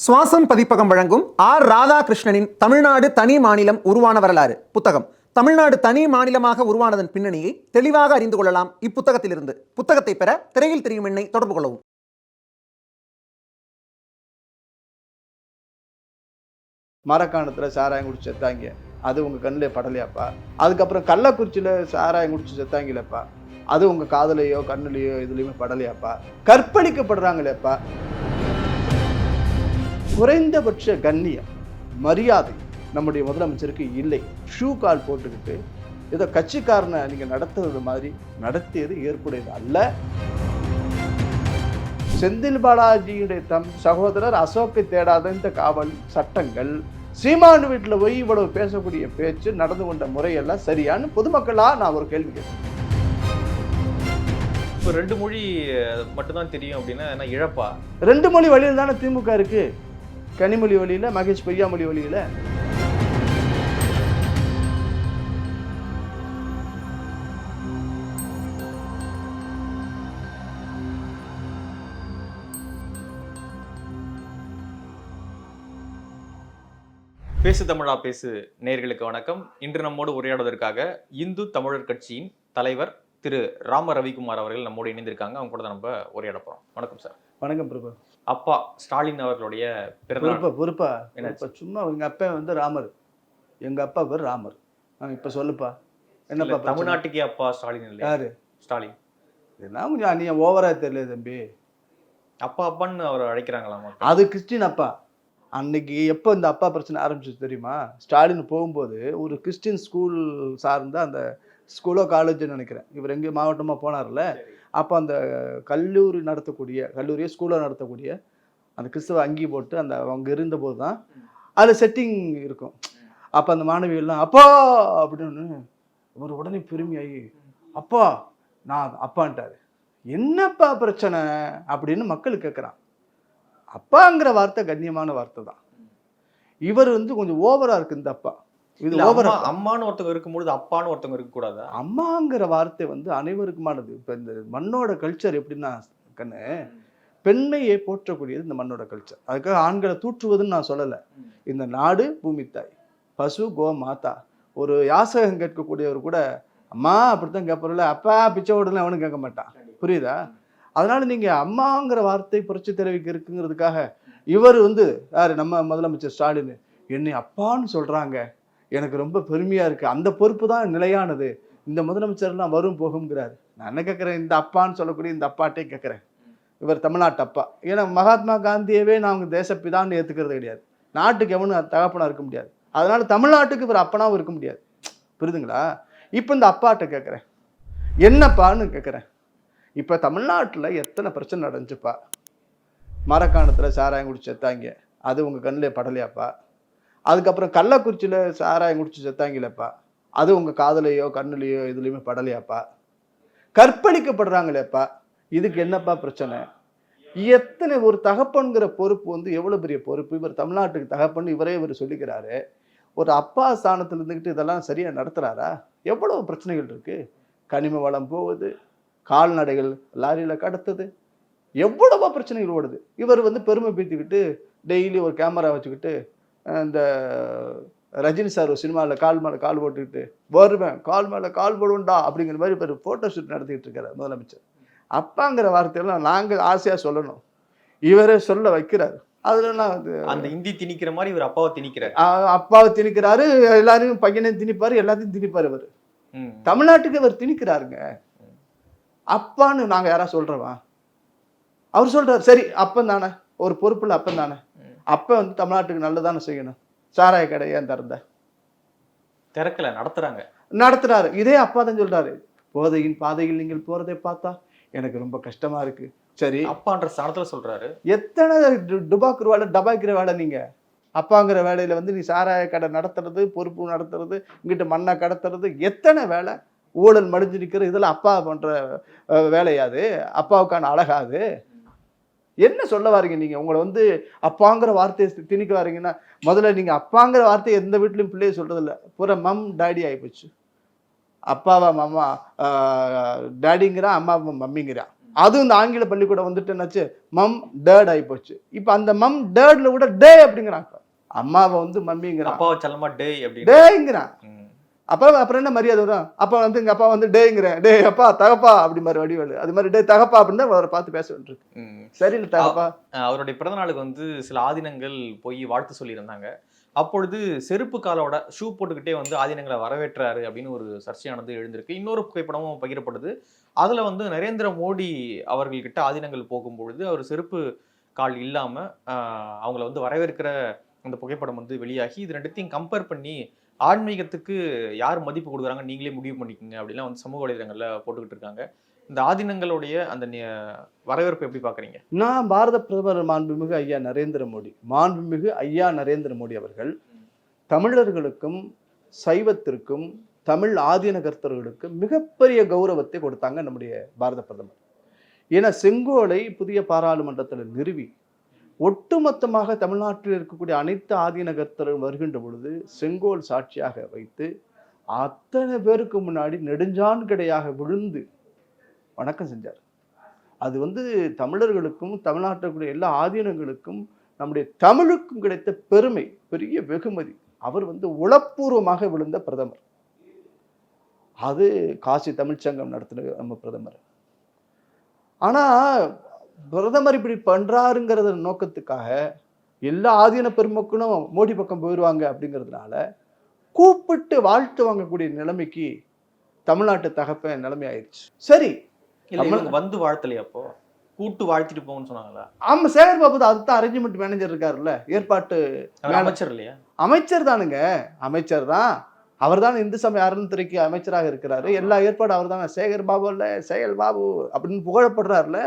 சுவாசம் பதிப்பகம் வழங்கும் ஆர் ராதாகிருஷ்ணனின் தமிழ்நாடு தனி மாநிலம் உருவான வரலாறு புத்தகம். தமிழ்நாடு தனி மாநிலமாக உருவானதன் பின்னணியை தெளிவாக அறிந்து கொள்ளலாம் இப்புத்தகத்திலிருந்து. புத்தகத்தை பெற திரையில் தெரியும் எண்ணை தொடர்பு கொள்ளவும். மரக்காணத்தில் சாராயம் குடிச்சு செத்தாங்க. அது உங்கள் கண்ணில் படலையாப்பா? அதுக்கப்புறம் கள்ளக்குறிச்சியில் சாராயம் குடிச்சு செத்தாங்கலப்பா? அது உங்கள் காதலையோ கண்ணுலையோ இதுலேயுமே படலையாப்பா? கற்பழிக்கப்படுறாங்களேப்பா? குறைந்தபட்ச கண்ணியம் மரியாதை நம்முடைய முதலமைச்சருக்கு இல்லை. ஷூ கால் போட்டுக்கிட்டு ஏதோ கட்சிக்காரனை நீங்கள் நடத்துறது மாதிரி நடத்தியது ஏற்புடையது அல்ல. செந்தில் பாலாஜியுடைய தம் சகோதரர் அசோக்கை தேடாத இந்த காவல் சட்டங்கள் சீமான் வீட்டில் போய் இவ்வளவு பேசக்கூடிய பேச்சு நடந்து கொண்ட முறையெல்லாம் சரியான்னு பொதுமக்களா நான் ஒரு கேள்வி கேட்கிறேன். இப்போ ரெண்டு மொழி மட்டும்தான் தெரியும் அப்படின்னா என்ன இழப்பா? ரெண்டு மொழி வழியில் தானே திமுக இருக்கு? கனிமொழி வழியில மகேஷ் பொய்யாமொழி வழியில பேசு தமிழா பேசு நேயர்களுக்கு வணக்கம். இன்று நம்மோடு உரையாடுவதற்காக இந்து தமிழர் கட்சியின் தலைவர் திரு ராம ரவிக்குமார் அவர்கள் நம்மோடு இணைந்திருக்காங்க. அவங்க கூட நம்ம உரையாட போறோம். வணக்கம் சார். வணக்கம் பிரபு. அப்பா ஸ்டாலின் அவர்களுடைய பொறுப்பா பொறுப்பா? என்னாச்சு? பொறுப்பா. சும்மா எங்க அப்பா வந்து ராமர். எங்க அப்பா பேர் ராமர். ஆ, இப்ப சொல்லுப்பா. என்னப்பா இல்ல? தமிழ்நாட்டுக்கே அப்பா ஸ்டாலின் இல்லையா? யாரு? ஸ்டாலின். இதெல்லாம் கொஞ்சம் நீ ஓவரா தெரியல தம்பி. அப்பா அப்பான்னு அவர் அழைக்கிறாங்களா மக்கள்? அது கிறிஸ்டின் அப்பா. அன்னைக்கு எப்போ இந்த அப்பா பிரச்சனை ஆரம்பிச்சது தெரியுமா? ஸ்டாலின் போகும்போது ஒரு கிறிஸ்டின் ஸ்கூல் சார்ந்த அந்த ஸ்கூலோ காலேஜ்னு நினைக்கிறேன். இவர் எங்கேயும் மாவட்டமாக போனார்ல. அப்போ அந்த கல்லூரி நடத்தக்கூடிய கல்லூரியை ஸ்கூலோ நடத்தக்கூடிய அந்த கிறிஸ்தவ அங்கி போட்டு அந்த அவங்க இருந்தபோது தான் அதில் செட்டிங் இருக்கும். அப்போ அந்த மாணவிகள்லாம் அப்பா! அப்படின்னு ஒரு உடனே பெருமையாகி அப்பா! நான் அப்பான்ட்டாரு. என்னப்பா பிரச்சனை? அப்படின்னு மக்கள் கேட்குறான் அப்பாங்கிற வார்த்தை கண்ணியமான வார்த்தை தான் இவர் வந்து கொஞ்சம் ஓவராக இருக்கு இந்த அப்பா. இது ஓவரா அம்மா அம்மான்னு ஒருத்தவங்க இருக்கும்பொழுது அப்பான்னு ஒருத்தவங்க இருக்க கூடாதா? அம்மாங்கிற வார்த்தை வந்து அனைவருக்குமானது. இப்போ இந்த மண்ணோட கல்ச்சர் எப்படின்னா கண்ணு பெண்மையை போற்றக்கூடியது இந்த மண்ணோட கல்ச்சர் அதுக்காக ஆண்களை தூற்றுவதுன்னு நான் சொல்லலை. இந்த நாடு பூமி தாய். பசு கோ மாதா. ஒரு யாசகம் கேட்கக்கூடியவர் கூட அம்மா அப்படித்தான் கேட்பறல அப்பா பிச்சை ஓடுலாம் அவனும் கேட்க மாட்டான். புரியுதா? அதனால நீங்க அம்மாங்கிற வார்த்தை புரட்சி தெரிவிக்க இருக்குங்கிறதுக்காக இவர் வந்து யாரு நம்ம முதலமைச்சர் ஸ்டாலின் என்னை அப்பான்னு சொல்றாங்க. எனக்கு ரொம்ப பெருமையாக இருக்குது அந்த பொறுப்பு தான் நிலையானது. இந்த முதலமைச்சர்லாம் வரும் போகுங்கிறாரு நான் என்ன கேட்குறேன்? இந்த அப்பான்னு சொல்லக்கூடிய இந்த அப்பாட்டே கேட்குறேன். இவர் தமிழ்நாட்டு அப்பா. ஏன்னா மகாத்மா காந்தியவே நான் அவங்க தேசப்பிதான்னு ஏற்றுக்கிறது கிடையாது. நாட்டுக்கு எவனும் தகப்பனாக இருக்க முடியாது. அதனால் தமிழ்நாட்டுக்கு இவர் அப்பனாவும் இருக்க முடியாது. புரியுதுங்களா? இப்போ இந்த அப்பாட்ட கேட்குறேன். என்னப்பான்னு கேட்குறேன். இப்போ தமிழ்நாட்டில் எத்தனை பிரச்சனை நடந்துச்சுப்பா? மரக்காணத்தில் சாராயம் குடிச்சு எத்தாங்க அது உங்கள் கண்ணில் படலையாப்பா? அதுக்கப்புறம் கள்ளக்குறிச்சியில் சாராயம் குடிச்சு செத்தாங்களேப்பா அது உங்கள் காதுலையோ கண்ணுலையோ இதுலேயுமே படலையாப்பா? கற்பழிக்கப்படுறாங்களேப்பா. இதுக்கு என்னப்பா பிரச்சனை? எத்தனை ஒரு தகப்பன்கிற பொறுப்பு வந்து எவ்வளோ பெரிய பொறுப்பு? இவர் தமிழ்நாட்டுக்கு தகப்பன் இவரே இவர் சொல்லிக்கிறாரு. ஒரு அப்பா ஸ்தானத்தில் இருந்துக்கிட்டு இதெல்லாம் சரியாக நடத்துகிறாரா எவ்வளோ பிரச்சனைகள் இருக்குது கனிம வளம் போகுது கால்நடைகள் லாரியில் கடத்துது. எவ்வளவோ பிரச்சனைகள் ஓடுது. இவர் வந்து பெருமை பீத்திக்கிட்டு டெய்லி ஒரு கேமரா வச்சுக்கிட்டு இந்த ரஜினி சார் ஒரு சினிமாவில் கால் மேலே கால் போட்டுக்கிட்டு வருவேன் கால் மேலே கால் போடுவேன்டா அப்படிங்கிற மாதிரி இப்போ ஃபோட்டோ ஷூட் நடத்திக்கிட்டு இருக்காரு முதலமைச்சர். அப்பாங்கிற வார்த்தையெல்லாம் நாங்கள் ஆசையாக சொல்லணும். இவரே சொல்ல வைக்கிறார். அதில் நான் வந்து அந்த இந்தி திணிக்கிற மாதிரி இவர் அப்பாவை திணிக்கிறார். அப்பாவை திணிக்கிறாரு எல்லாரையும் பையனையும் திணிப்பாரு எல்லாத்தையும் திணிப்பாரு இவர். தமிழ்நாட்டுக்கு இவர் திணிக்கிறாருங்க. அப்பான்னு நாங்க யாரா சொல்றவா அவர் சொல்றாரு சரி அப்பன் தானே ஒரு பொறுப்புல அப்பன் தானே ம். அப்ப வந்து தமிழ்நாட்டுக்கு நல்லதானே செய்யணும்? சாராய கடை ஏன் திறந்த? திறக்கல நடத்துறாங்க. நடத்துறாரு. இதே அப்பா தான் சொல்றாரு. போதையின் பாதையில் நீங்கள் போறதை பார்த்தா எனக்கு ரொம்ப கஷ்டமா இருக்கு. சரி. அப்பான்ற ஸ்தானத்துல சொல்றாரு. எத்தனை டுபாக்குற வேலை டபாய்க்கிற வேலை நீங்க? அப்பாங்கிற வேலையில வந்து நீ சாராய கடை நடத்துறது பொறுப்பு நடத்துறது இங்கிட்ட மண்ணை கடத்துறது எத்தனை வேலை? ஊழல் மடிஞ்சு நிற்கிற இதெல்லாம் அப்பா பண்ற வேலையாது அப்பாவுக்கான அழகாது என்ன சொல்ல வாரீங்க நீங்க? உங்களை வந்து அப்பாங்கிற வார்த்தையை திணிக்க வாரீங்கன்னா முதல்ல நீங்க அப்பாங்கிற வார்த்தையை எந்த வீட்லயும் பிள்ளைய சொல்றது இல்ல பூரா மம் டாடி ஆயிப்போச்சு. அப்பாவா மாமா டேடிங்கிறான் அம்மா மம்மிங்கிறான் அது இந்த ஆங்கில பள்ளிக்கூடம் வந்துட்டு என்னாச்சு? மம் டேட் ஆகி போச்சு இப்போ அந்த மம் டேட்ல கூட டே அப்படிங்கிறாங்க. அம்மாவை வந்து மம்மிங்கிறான். அப்பாவை செல்லமா டே டேங்கிறான். அப்பா அப்புறம் என்ன மரியாதை வரும்? அப்பா வந்து எங்க அப்பா வந்து டேங்கிறேன் டே அப்பா தகப்பா அப்படி மாதிரி வடிவேலு. அது மாதிரி டே தகப்பா அப்படின்னு அவரை பார்த்து பேச வேண்டியிருக்கு. சரி இல்ல தகப்பா. அவருடைய பிறந்த நாளுக்கு வந்து சில ஆதீனங்கள் போய் வாழ்த்து சொல்லியிருந்தாங்க. அப்பொழுது செருப்பு காலோட ஷூ போட்டுக்கிட்டே வந்து ஆதீனங்களை வரவேற்றாரு அப்படின்னு ஒரு சர்ச்சையானது எழுந்திருக்கு. இன்னொரு புகைப்படமும் பகிரப்படுது. அதுல வந்து நரேந்திர மோடி அவர்கள்கிட்ட ஆதீனங்கள் போகும்பொழுது அவர் செருப்பு கால் இல்லாம ஆஹ் அவங்கள வந்து வரவேற்கிற அந்த புகைப்படம் வந்து வெளியாகி இது ரெண்டுத்தையும் கம்பேர் பண்ணி ஆன்மீகத்துக்கு யார் மதிப்பு கொடுக்குறாங்க? நீங்களே முடிவு பண்ணிக்கோங்க அப்படிலாம் வந்து சமூக வலைதளங்களில் போட்டுக்கிட்டு இருக்காங்க. இந்த ஆதீனங்களுடைய அந்த வரவேற்பு வரவேற்பை எப்படி பார்க்குறீங்க? நான் பாரத பிரதமர் மாண்புமிகு ஐயா நரேந்திர மோடி மாண்புமிகு ஐயா நரேந்திர மோடி அவர்கள் தமிழர்களுக்கும் சைவத்திற்கும் தமிழ் ஆதீனகர்த்தர்களுக்கும் மிகப்பெரிய கௌரவத்தை கொடுத்தாங்க நம்முடைய பாரத பிரதமர். ஏன்னா செங்கோலை புதிய பாராளுமன்றத்தில் நிறுவி ஒட்டுமொத்தமாக தமிழ்நாட்டில் இருக்கக்கூடிய அனைத்து ஆதீன கர்த்தரும் வருகின்ற பொழுது செங்கோல் சாட்சியாக வைத்து அத்தனை பேருக்கு முன்னாடி நெடுஞ்சான் கிடையாக விழுந்து வணக்கம் செஞ்சார். அது வந்து தமிழர்களுக்கும் தமிழ்நாட்டில் இருக்கக்கூடிய எல்லா ஆதீனங்களுக்கும் நம்முடைய தமிழுக்கும் கிடைத்த பெருமை பெரிய வெகுமதி. அவர் வந்து உளப்பூர்வமாக விழுந்த பிரதமர். அது காசி தமிழ்ச்சங்கம் நடத்தின நம்ம பிரதமர். ஆனால் பிரதமர் இப்படி பண்றாருங்கிறத நோக்கத்துக்காக எல்லா ஆதீன பெருமக்களும் மோடி பக்கம் போயிடுவாங்க அப்படிங்கிறதுனால கூப்பிட்டு வாழ்த்து வாங்கக்கூடிய நிலைமைக்கு தமிழ்நாட்டு தகப்பன் நிலைமை ஆயிடுச்சு சரி வந்து வாழ்த்தலையா அப்போ. கூட்டு வாழ்த்திட்டு போங்கன்னு சொன்னாங்களா? ஆமா சேகர் பாபு தான் அதுதான் அரேஞ்ச்மெண்ட் மேனேஜர் இருக்காருல்ல ஏற்பாட்டு அமைச்சர் இல்லையா? அமைச்சர் தானுங்க. அமைச்சர் தான். அவர் தான் இந்து சமய அறநிலைத்துறைக்கு அமைச்சராக இருக்கிறாரு. எல்லா ஏற்பாடும் அவர் தானே சேகர் பாபு இல்ல செயல் பாபு அப்படின்னு புகழப்படுறாருல.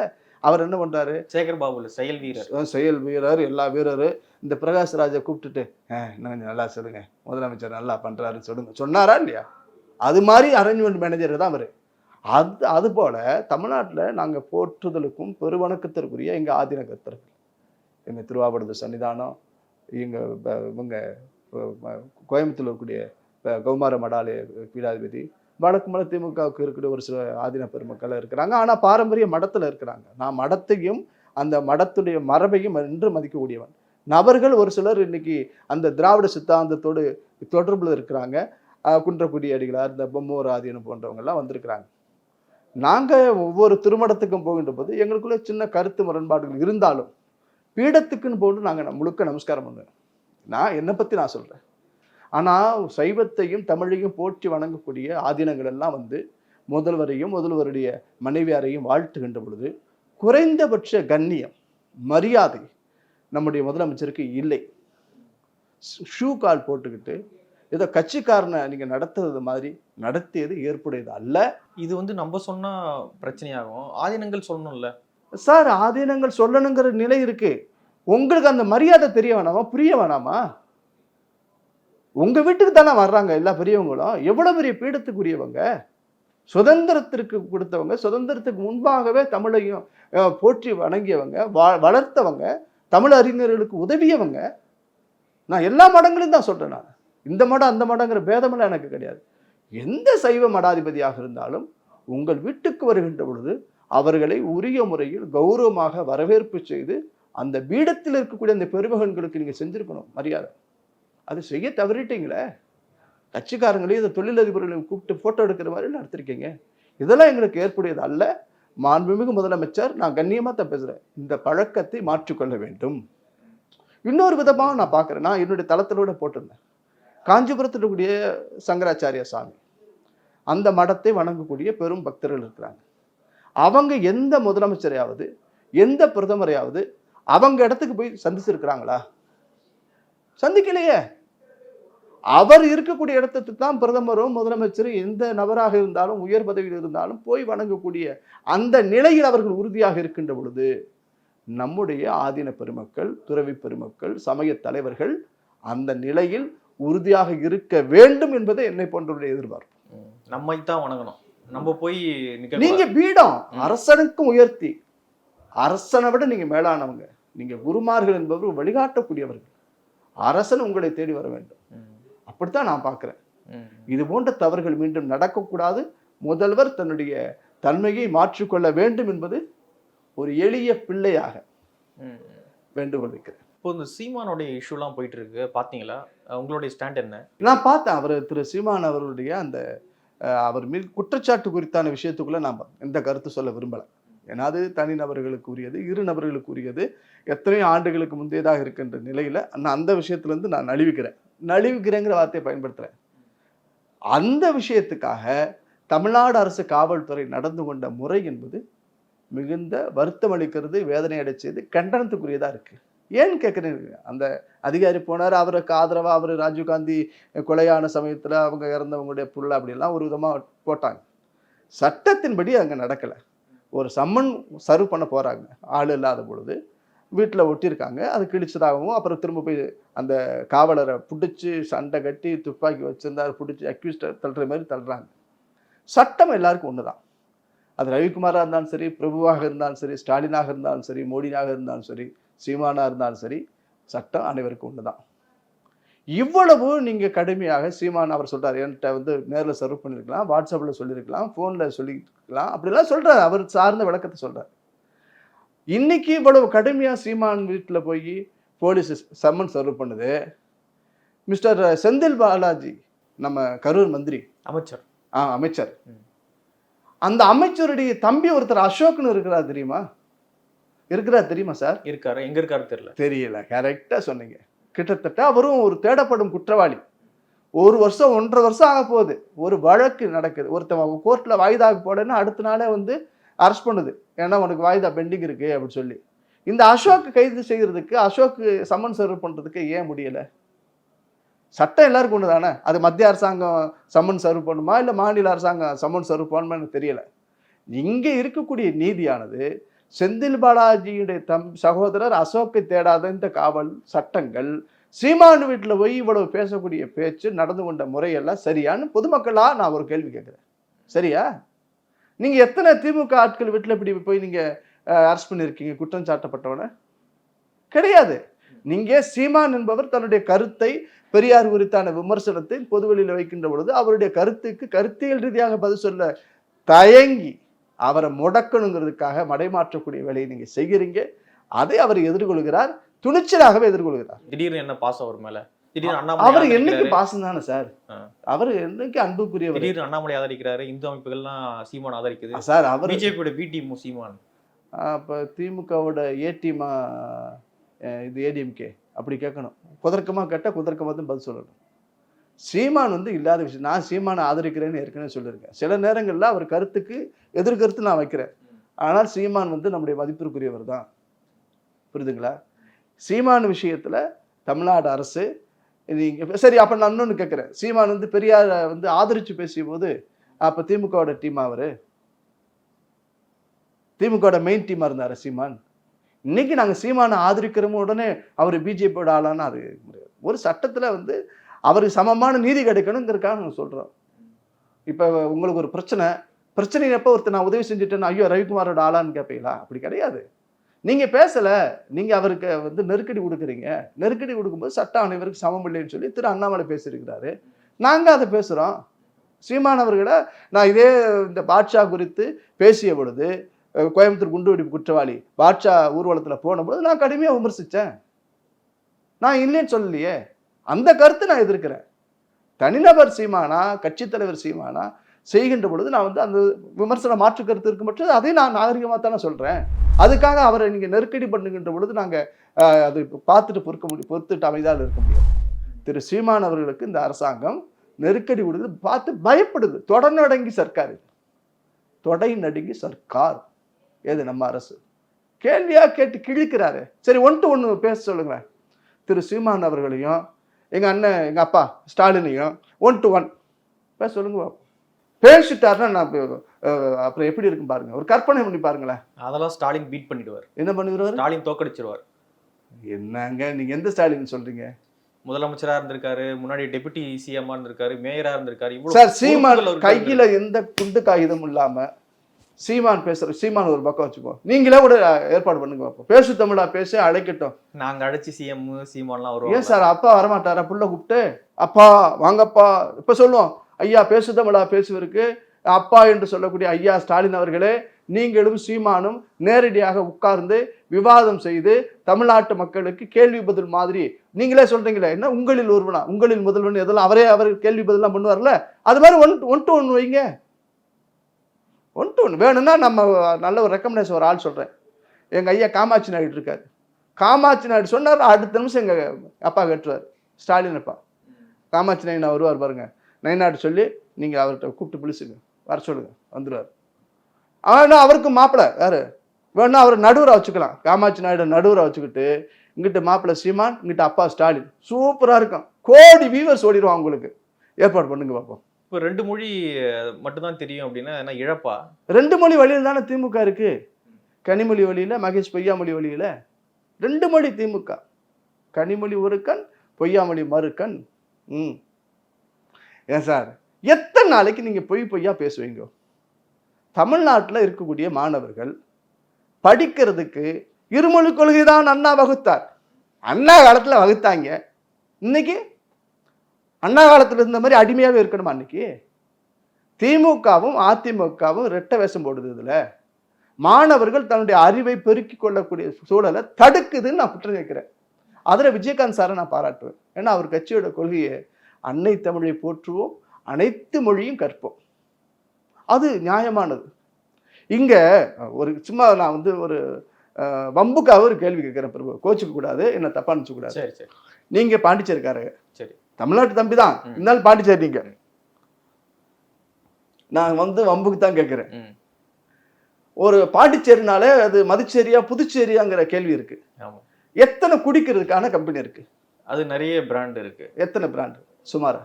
அவர் என்ன பண்றாரு? சேகர் பாபுல செயல் வீரர். செயல் வீரர் எல்லா வீரரு. இந்த பிரகாஷ் ராஜை கூப்பிட்டுட்டு "அஹ், இன்னும் கொஞ்சம் நல்லா சொல்லுங்க. முதலமைச்சர் நல்லா பண்றாருன்னு சொல்லுங்க. சொன்னாரா இல்லையா? அது மாதிரி அரேஞ்ச்மெண்ட் மேனேஜர் தான் அவர். அது அது போல தமிழ்நாட்டில் நாங்கள் போற்றுதலுக்கும் பெருவணக்கத்திற்குரிய எங்கள் ஆதீன கர்த்தர்கள் எங்கள் திருவாவடுது சன்னிதானம் எங்கள் இவங்க இருக்கக்கூடிய அஹ், கௌமார மடாலய பீடாதிபதி வடக்கு மலை திமுகவுக்கு இருக்கிற ஒரு சில ஆதீன பெருமக்கள் இருக்கிறாங்க. ஆனால் பாரம்பரிய மடத்தில் இருக்கிறாங்க. நான் மடத்தையும் அந்த மடத்துடைய மரபையும் என்று மதிக்கக்கூடியவன். நபர்கள் ஒரு சிலர் இன்னைக்கு அந்த திராவிட சித்தாந்தத்தோடு தொடர்பில் இருக்கிறாங்க. குன்றக்குடி அடிகளார் இந்த பொம்மோர் ஆதீனம் போன்றவங்கெல்லாம் வந்திருக்கிறாங்க. நாங்கள் ஒவ்வொரு திருமணத்துக்கும் போகின்ற போது எங்களுக்குள்ள சின்ன கருத்து முரண்பாடுகள் இருந்தாலும் பீடத்துக்குன்னு போட்டு நாங்கள் முழுக்க நமஸ்காரம் பண்ணுவேன் நான் என்னை பற்றி நான் சொல்கிறேன் ஆனா சைவத்தையும் தமிழையும் போற்றி வணங்கக்கூடிய ஆதீனங்கள் எல்லாம் வந்து முதல்வரையும் முதல்வருடைய மனைவியாரையும் வாழ்த்துகின்ற பொழுது குறைந்தபட்ச கண்ணியம் மரியாதை நம்முடைய முதலமைச்சருக்கு இல்லை. ஷூ கால் போட்டுக்கிட்டு ஏதோ கட்சிக்காரனை நீங்க நடத்துறது மாதிரி நடத்தியது ஏற்புடையது அல்ல. இது வந்து நம்ம சொன்னா பிரச்சனையாகும். ஆதீனங்கள் சொல்லணும்ல. சார் ஆதீனங்கள் சொல்லணுங்கிற நிலை இருக்கு. உங்களுக்கு அந்த மரியாதை தெரிய வேணாமா? புரிய வேணாமா? உங்க வீட்டுக்கு தானே வர்றாங்க எல்லா பெரியவங்களும்? எவ்வளவு பெரிய பீடத்துக்குரியவங்க? சுதந்திரத்திற்கு கொடுத்தவங்க சுதந்திரத்துக்கு முன்பாகவே தமிழையும் போற்றி வணங்கியவங்க வ- வளர்த்தவங்க தமிழ் அறிஞர்களுக்கு உதவியவங்க. நான் எல்லா மடங்களையும் தான் சொல்றேன் நான். இந்த மடம் அந்த மடங்கிற பேதமெல்லாம் எனக்கு கிடையாது. எந்த சைவ மடாதிபதியாக இருந்தாலும் உங்கள் வீட்டுக்கு வருகின்ற பொழுது அவர்களை உரிய முறையில் கௌரவமாக வரவேற்பு செய்து அந்த பீடத்தில் இருக்கக்கூடிய அந்த பெருமகன்களுக்கு நீங்கள் செஞ்சிருக்கணும் மரியாதை. அது செய்ய தவறிட்டீங்களே. கட்சிக்காரங்களையும் இந்த தொழிலதிபர்களையும் கூப்பிட்டு ஃபோட்டோ எடுக்கிற மாதிரி நடத்திருக்கீங்க. இதெல்லாம் எங்களுக்கு ஏற்புடையது அல்ல. மாண்புமிகு முதலமைச்சர் நான் கண்ணியமாக தான் பேசுகிறேன் இந்த பழக்கத்தை மாற்றிக்கொள்ள வேண்டும். இன்னொரு விதமாக நான் பார்க்குறேன். நான் என்னுடைய தளத்திலோட போட்டிருந்தேன். காஞ்சிபுரத்தில் இருக்கக்கூடிய சங்கராச்சாரிய சாமி. அந்த மடத்தை வணங்கக்கூடிய பெரும் பக்தர்கள் இருக்கிறாங்க. அவங்க எந்த முதலமைச்சரையாவது எந்த பிரதமரையாவது அவங்க இடத்துக்கு போய் சந்திச்சிருக்கிறாங்களா? சந்திக்கலையே. அவர் இருக்கக்கூடிய இடத்துக்கு தான் பிரதமரும் முதலமைச்சரும் எந்த நபராக இருந்தாலும் உயர் பதவியில் இருந்தாலும் போய் வணங்கக்கூடிய அந்த நிலையில் அவர்கள் உறுதியாக இருக்கின்ற பொழுது நம்முடைய ஆதீன பெருமக்கள் துறவி பெருமக்கள் சமய தலைவர்கள் அந்த நிலையில் உறுதியாக இருக்க வேண்டும் என்பதை என்னை போன்றவருடைய எதிர்பார்ப்பு நம்மை தான் வணங்கணும். நம்ம போய் நீங்க பீடம். அரசனுக்கும் உயர்த்தி. அரசனை விட நீங்க மேலானவங்க. நீங்க குருமார்கள் என்பவர் வழிகாட்டக்கூடியவர்கள். அரசன் உங்களை தேடி வர வேண்டும். அப்படித்தான் நான் பார்க்கிறேன். இது போன்ற தவறுகள் மீண்டும் நடக்கக்கூடாது. முதல்வர் தன்னுடைய தன்மையை மாற்றிக்கொள்ள வேண்டும் என்பது ஒரு எளிய பிள்ளையாக. வேண்டுகோள் வைக்கிறேன். இப்போ இந்த சீமானுடைய இஷ்யூலாம் போயிட்டு இருக்கு பாத்தீங்களா அஹ் உங்களுடைய ஸ்டாண்ட் என்ன? நான் பார்த்தேன் அவர் திரு சீமான் அவருடைய அந்த அவர் மீது குற்றச்சாட்டு குறித்தான விஷயத்துக்குள்ள நான் எந்த கருத்து சொல்ல விரும்பலை. ஏன்னா அது தனிநபர்களுக்கு உரியது இரு நபர்களுக்கு உரியது எத்தனையோ ஆண்டுகளுக்கு முந்தையதாக இருக்கின்ற நிலையில நான் அந்த விஷயத்திலேருந்து நான் நழுவிக்கிறேன் நழுவுகிறேங்கிற வார்த்தையை பயன்படுத்துகிறேன் அந்த விஷயத்துக்காக தமிழ்நாடு அரசு காவல்துறை நடந்து கொண்ட முறை என்பது மிகுந்த வருத்தம் அளிக்கிறது வேதனை அடைச்சது கண்டனத்துக்குரியதாக இருக்குது ஏன்னு கேட்குறீங்க அந்த அதிகாரி போனார் அவருக்கு ஆதரவாக அவர் ராஜீவ்காந்தி கொலையான சமயத்தில் அவங்க இறந்தவங்களுடைய புள்ள அப்படிலாம் ஒரு விதமாக போட்டாங்க. சட்டத்தின்படி அங்கே நடக்கலை. ஒரு சம்மன் சர்வ் பண்ண போகிறாங்க ஆள் இல்லாத பொழுது வீட்டில் ஒட்டியிருக்காங்க. அது கிழிச்சதாகவும் அப்புறம் திரும்ப போய் அந்த காவலரை பிடிச்சி சண்டை கட்டி துப்பாக்கி வச்சுருந்தார் பிடிச்சி அக்யூஸ்டர் தள்ளுற மாதிரி தள்ளுறாங்க. சட்டம் எல்லாருக்கும் ஒன்று தான் அது ரவிக்குமாராக இருந்தாலும் சரி பிரபுவாக இருந்தாலும் சரி ஸ்டாலினாக இருந்தாலும் சரி மோடியாக இருந்தாலும் சரி சீமானாக இருந்தாலும் சரி சட்டம் அனைவருக்கும் ஒன்று தான் இவ்வளவு நீங்கள் கடுமையாக சீமான் அவர் சொல்கிறார் என்கிட்ட வந்து நேரில் சர்வ் பண்ணியிருக்கலாம் வாட்ஸ்அப்பில் சொல்லியிருக்கலாம் ஃபோனில் சொல்லியிருக்கலாம் அப்படிலாம் சொல்கிறார் அவர் சார்ந்த விளக்கத்தை சொல்கிறார் இன்னைக்கு இவ்வளவு கடுமையாக சீமான் வீட்டில் போய் போலீஸ் சம்மன் சர்வ் பண்ணுது. மிஸ்டர் செந்தில் பாலாஜி நம்ம கரூர் மந்திரி. அமைச்சர். ஆ அமைச்சர். அந்த அமைச்சருடைய தம்பி ஒருத்தர் அசோக்னு இருக்கிறார் தெரியுமா? இருக்கிறார் தெரியுமா சார்? இருக்காரு. எங்க இருக்காரு தெரியல. தெரியல. கரெக்டாக சொன்னீங்க. கிட்டத்தட்ட அவரும் ஒரு தேடப்படும் குற்றவாளி. ஒரு வருஷம் ஒன்றரை வருஷம் ஆக போகுது ஒரு வழக்கு நடக்குது. ஒருத்தன் கோர்ட்டில் வாய்தாக்கு போடன்னு அடுத்த நாளே வந்து அரெஸ்ட் பண்ணுது. ஏன்னா உனக்கு வாய்தா பெண்டிங் இருக்கு அப்படின்னு சொல்லி. இந்த அசோக் கைது செய்கிறதுக்கு அசோக் சம்மன் சர்வ் பண்ணுறதுக்கு ஏன் முடியலை? சட்டம் எல்லாருக்கும் ஒன்று தானே அது மத்திய அரசாங்கம் சம்மன் சர்வ் பண்ணுமா? இல்லை மாநில அரசாங்கம் சம்மன் சர்வ் பண்ணுமா எனக்கு தெரியலை. இங்கே இருக்கக்கூடிய நீதியானது செந்தில் பாலாஜியுடைய தம் சகோதரர் அசோக்கை தேடாத இந்த காவல் சட்டங்கள் சீமானு வீட்டில் போய் இவ்வளவு பேசக்கூடிய பேச்சு நடந்து கொண்ட முறையெல்லாம் சரியான்னு பொதுமக்களாக நான் ஒரு கேள்வி கேட்குறேன். சரியா? நீங்க எத்தனை திமுக ஆட்கள் வீட்டில் இப்படி போய் நீங்க அரெஸ்ட் பண்ணியிருக்கீங்க? குற்றம் சாட்டப்பட்டவன? கிடையாது. நீங்க சீமான் என்பவர் தன்னுடைய கருத்தை பெரியார் குறித்தான விமர்சனத்தை பொதுவெளியில் வைக்கின்ற பொழுது அவருடைய கருத்துக்கு கருத்தியல் ரீதியாக பதில் சொல்ல தயங்கி அவரை முடக்கணுங்கிறதுக்காக மடைமாற்றக்கூடிய வேலையை நீங்க செய்கிறீங்க. அதை அவர் எதிர்கொள்கிறார். துணிச்சலாகவே எதிர்கொள்கிறார். திடீர்னு என்ன பாசம் அவர் மேலே? அவர் என்னைக்கு. பாசம் தானே சார். அவர் என்னைக்கு அன்புக்குரியவர்? திடீர்னு அண்ணாமலை ஆதரிக்கிறாரு இந்து அமைப்புகள்லாம் சீமான் ஆதரிக்குது. சார் அவர் பிஜேபியோட பி டீம் சீமான். அப்போ திமுகவோட ஏடிஎம்மா இது ஏடிஎம்கே அப்படி கேட்கணும். குதர்க்கமாக கேட்டால் குதர்க்கமாக தான் பதில் சொல்லணும். சீமான் வந்து இல்லாத விஷயம். நான் சீமானை ஆதரிக்கிறேன்னு ஏற்கனவே சொல்லியிருக்கேன். சில நேரங்களில் அவர் கருத்துக்கு எதிர்கருத்து நான் வைக்கிறேன். ஆனால் சீமான் வந்து நம்முடைய மதிப்பிற்குரியவர் தான். புரியுதுங்களா? சீமான் விஷயத்தில் தமிழ்நாடு அரசு நீங்க சரி அப்போ நான் இன்னொன்று கேட்குறேன் சீமான் வந்து பெரியாரை வந்து ஆதரித்து பேசியபோது அப்போ திமுகவோட டீம் அவர்? திமுகவோட மெயின் டீமாக இருந்தார் சீமான். இன்னைக்கு நாங்கள் சீமானை ஆதரிக்கிறோமோ உடனே அவர் பிஜேபியோட ஆளான்னு அது முடியாது. ஒரு சட்டத்தில் வந்து அவருக்கு சமமான நீதி கிடைக்கணுங்கிறதுக்காக நாங்கள் சொல்கிறோம் இப்போ உங்களுக்கு ஒரு பிரச்சனை. பிரச்சனை எப்போ ஒருத்தர் நான் உதவி செஞ்சுட்டேன்னு ஐயோ ரவிக்குமாரோட ஆளான்னு கேட்பீங்களா அப்படி கிடையாது. நீங்கள் பேசலை நீங்கள் அவருக்கு வந்து நெருக்கடி கொடுக்குறீங்க. நெருக்கடி கொடுக்கும்போது சட்டம் அனைவருக்கு சமம் இல்லைன்னு சொல்லி திரு அண்ணாமலை பேசியிருக்கிறாரு. நாங்கள் அதை பேசுகிறோம் சீமானவர்களை நான் இதே இந்த பாட்ஷா குறித்து பேசிய பொழுது கோயம்புத்தூர் குண்டுவெடிப்பு குற்றவாளி பாட்ஷா ஊர்வலத்தில் போன பொழுது நான் கடுமையாக விமர்சித்தேன் நான் இல்லைன்னு சொல்லலையே. அந்த கருத்து நான் எதிர்க்கிறேன். தனிநபர் சீமானா கட்சித் தலைவர் சீமானா செய்கின்ற பொழுது நான் வந்து அந்த விமர்சன மாற்று கருத்து இருக்கும் பட்சம் அதையும் நான் நாகரிகமாக தானே சொல்கிறேன் அதுக்காக அவரை நீங்கள் நெருக்கடி பண்ணுகின்ற பொழுது நாங்கள் அது பார்த்துட்டு பொறுக்க முடியும் பொறுத்துட்டு அமைதியாக இருக்க முடியும். திரு சீமான் அவர்களுக்கு இந்த அரசாங்கம் நெருக்கடி விடுது பார்த்து பயப்படுது. தொடர்நடங்கி சர்க்கார். தொடை நடுங்கி சர்க்கார். ஏது நம்ம அரசு? கேள்வியாக கேட்டு கிழிக்கிறாரு. சரி ஒன் டு ஒன்று பேச சொல்லுங்களேன். திரு சீமான் அவர்களையும் எங்கள் அண்ணன் எங்கள் அப்பா ஸ்டாலினையும் ஒன் டு ஒன் பேச சொல்லுங்க பாப்போம். பேசிட்டாருன்னா நான் அப்புறம் எப்படி இருக்கும் பாருங்க. ஒரு கற்பனை பண்ணி பாருங்களேன். அதெல்லாம் ஸ்டாலின் பீட் பண்ணிடுவார். என்ன பண்ணுகிறாரு ஸ்டாலின் தோக்கடிச்சிருவார். என்னங்க நீங்க எந்த ஸ்டாலின் சொல்றீங்க? முதலமைச்சரா இருந்திருக்காரு முன்னாடி டெபுட்டி சிஎம்மா இருந்திருக்காரு மேயரா இருந்திருக்காரு இவ்வளவு சார் சீமான் கையில எந்த குண்டு காகிதம் இல்லாம சீமான் பேசுற சீமான் ஒரு பக்கம் வச்சுக்கோ. நீங்களே கூட ஏற்பாடு பண்ணுங்க பார்ப்போம் பேசு தமிழா பேச அழைக்கட்டும். நாங்க அடிச்சு சிஎம் சீமான்லாம் ஏன் வருவாங்க சார் அப்பா வரமாட்டாரா? புள்ள கூப்பிட்டு அப்பா வாங்கப்பா. இப்ப சொல்லுவோம். ஐயா பேசு தமிழா பேசுவதற்கு அப்பா என்று சொல்லக்கூடிய ஐயா ஸ்டாலின் அவர்களே நீங்களும் சீமானும் நேரடியாக உட்கார்ந்து விவாதம் செய்து தமிழ்நாட்டு மக்களுக்கு கேள்வி பதில் மாதிரி நீங்களே சொல்றீங்களே என்ன உங்களில் ஒருவனா உங்களில் முதல்வன் எதெல்லாம் அவரே அவர் கேள்வி பதிலாம் பண்ணுவார்ல? அது மாதிரி ஒன் ஒன் டு ஒன் வைங்க. ஒன் டு ஒன் வேணும்னா நம்ம நல்ல ஒரு ரெக்கமெண்டேஷன் ஒரு ஆள் சொல்கிறேன் எங்கள் ஐயா காமாட்சி நாயுடு இருக்காரு. காமாட்சி நாயுடு சொன்னார் அடுத்த நிமிஷம் எங்கள் அப்பா கட்டுவார் ஸ்டாலின் அப்பா. காமாட்சி நாயுடு வருவார் பாருங்கள் நயனாடு சொல்லி நீங்க அவர்கிட்ட கூப்பிட்டு பிடிச்சுங்க வர சொல்லுங்க. வந்துடுவார் ஆனால் அவருக்கு மாப்பிள்ளை யாரு? வேணா அவர் நடுவரை வச்சுக்கலாம். காமாட்சி நாயுடு நடுவரை வச்சுக்கிட்டு இங்கிட்ட மாப்பிள்ளை சீமான் இங்கிட்ட அப்பா ஸ்டாலின். சூப்பரா இருக்கும். கோடி வியூவர்ஸ் ஓடிடுவான் உங்களுக்கு. ஏற்பாடு பண்ணுங்க பார்ப்போம் இப்போ ரெண்டு மொழி மட்டும்தான் தெரியும் அப்படின்னா என்ன இழப்பா? ரெண்டு மொழி வழியில் தானே திமுக இருக்கு. கனிமொழி வழியில மகேஷ் பொய்யாமொழி வழியில. ரெண்டு மொழி திமுக. கனிமொழி ஒரு கண் பொய்யாமொழி மறு கண். ம். ஏன் சார்? எத்தனை நாளைக்கு நீங்கள் பொய் பொய்யா பேசுவீங்க? தமிழ்நாட்டில் இருக்கக்கூடிய மாணவர்கள் படிக்கிறதுக்கு இருமொழி கொள்கை தான் அண்ணா வகுத்தார். அண்ணா காலத்தில் வகுத்தாங்க. இன்னைக்கு அண்ணா காலத்தில் இருந்த மாதிரி அடிமையாகவே இருக்கணுமா அன்னைக்கு? திமுகவும் அதிமுகவும் ரெட்டை வேஷம் போடுது இதில். மாணவர்கள் தன்னுடைய அறிவை பெருக்கிக் கொள்ளக்கூடிய சூழலை தடுக்குதுன்னு நான் குற்றம் கேட்குறேன். அதில் விஜயகாந்த் சாரை நான் பாராட்டுவேன். ஏன்னா அவர் கட்சியோட கொள்கையை அன்னை தமிழை போற்றுவோம் அனைத்து மொழியும் கற்போம். அது நியாயமானது. இங்க ஒரு சும்மா நான் வந்து ஒரு வம்புக்காக ஒரு கேள்வி கேட்கிறேன் பிரபு. கோச்சுக்க கூடாது என்ன தப்பா நினைச்ச கூடாது. சரி சரி. நீங்க பாண்டிச்சேரிக்காரங்க சரி. தமிழ்நாட்டு தம்பி தான். இருந்தாலும் பாண்டிச்சேரி நீங்க. நான் வந்து வம்புக்கு தான் கேட்கிறேன். ஒரு பாண்டிச்சேரினாலே அது மதுச்சேரியா புதுச்சேரியாங்கிற கேள்வி இருக்கு. எத்தனை குடிக்கிறதுக்கான கம்பெனி இருக்கு? அது நிறைய பிராண்ட் இருக்கு. எத்தனை பிராண்ட்? சுமாரா